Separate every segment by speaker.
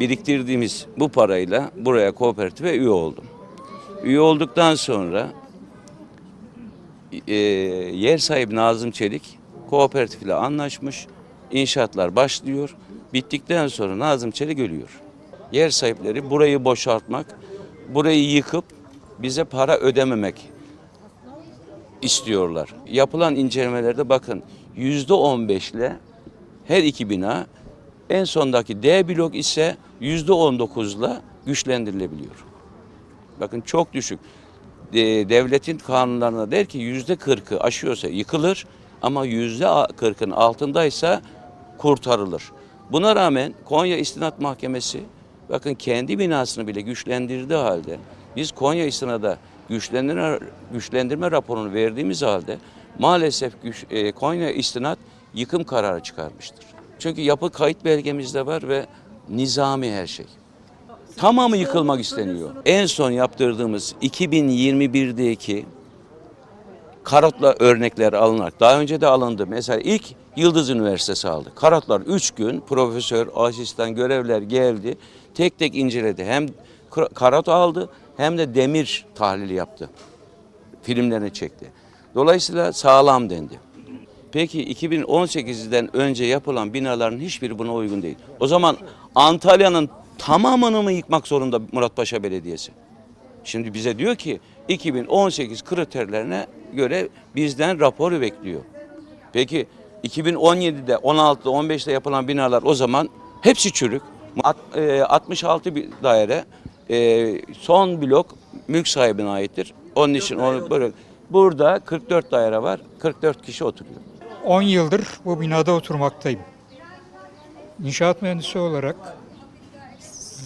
Speaker 1: biriktirdiğimiz bu parayla buraya kooperatife üye oldum. Üye olduktan sonra e, yer sahibi Nazım Çelik kooperatif ile anlaşmış. İnşaatlar başlıyor. Bittikten sonra Nazım Çelik ölüyor. Yer sahipleri burayı boşaltmak, burayı yıkıp bize para ödememek istiyorlar. Yapılan incelemelerde bakın yüzde on ile her iki bina en sondaki D blok ise yüzde on dokuzla güçlendirilebiliyor. Bakın çok düşük. De- Devletin kanunlarına der ki yüzde kırkı aşıyorsa yıkılır ama yüzde kırkın altındaysa kurtarılır. Buna rağmen Konya İstinat Mahkemesi bakın kendi binasını bile güçlendirdiği halde biz Konya İstinat'a güçlendirme, güçlendirme raporunu verdiğimiz halde maalesef güç, e, Konya İstinat yıkım kararı çıkarmıştır. Çünkü yapı kayıt belgemizde var ve nizami her şey. Tamamı yıkılmak isteniyor. En son yaptırdığımız 2021'deki karotla örnekler alınarak daha önce de alındı. Mesela ilk Yıldız Üniversitesi aldı. Karotlar 3 gün profesör, asistan görevler geldi. Tek tek inceledi. Hem kar- karot aldı hem de demir tahlili yaptı. Filmlerini çekti. Dolayısıyla sağlam dendi. Peki 2018'den önce yapılan binaların hiçbiri buna uygun değil. O zaman Antalya'nın tamamını mı yıkmak zorunda Muratpaşa Belediyesi? Şimdi bize diyor ki 2018 kriterlerine göre bizden raporu bekliyor. Peki 2017'de, 16'da, 15'te yapılan binalar o zaman hepsi çürük. At- e, 66 bir daire e, son blok mülk sahibine aittir. Onun için onu böyle burada 44 daire var. 44 kişi oturuyor.
Speaker 2: 10 yıldır bu binada oturmaktayım. İnşaat mühendisi olarak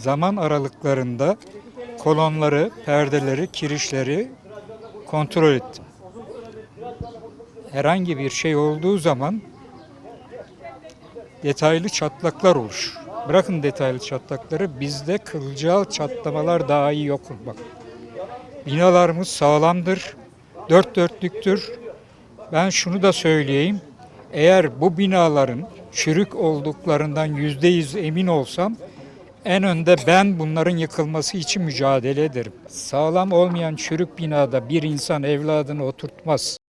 Speaker 2: zaman aralıklarında kolonları, perdeleri, kirişleri kontrol ettim. Herhangi bir şey olduğu zaman detaylı çatlaklar olur. Bırakın detaylı çatlakları bizde kılcal çatlamalar daha iyi yok. Bak. Binalarımız sağlamdır, dört dörtlüktür, ben şunu da söyleyeyim. Eğer bu binaların çürük olduklarından yüzde yüz emin olsam en önde ben bunların yıkılması için mücadele ederim. Sağlam olmayan çürük binada bir insan evladını oturtmaz.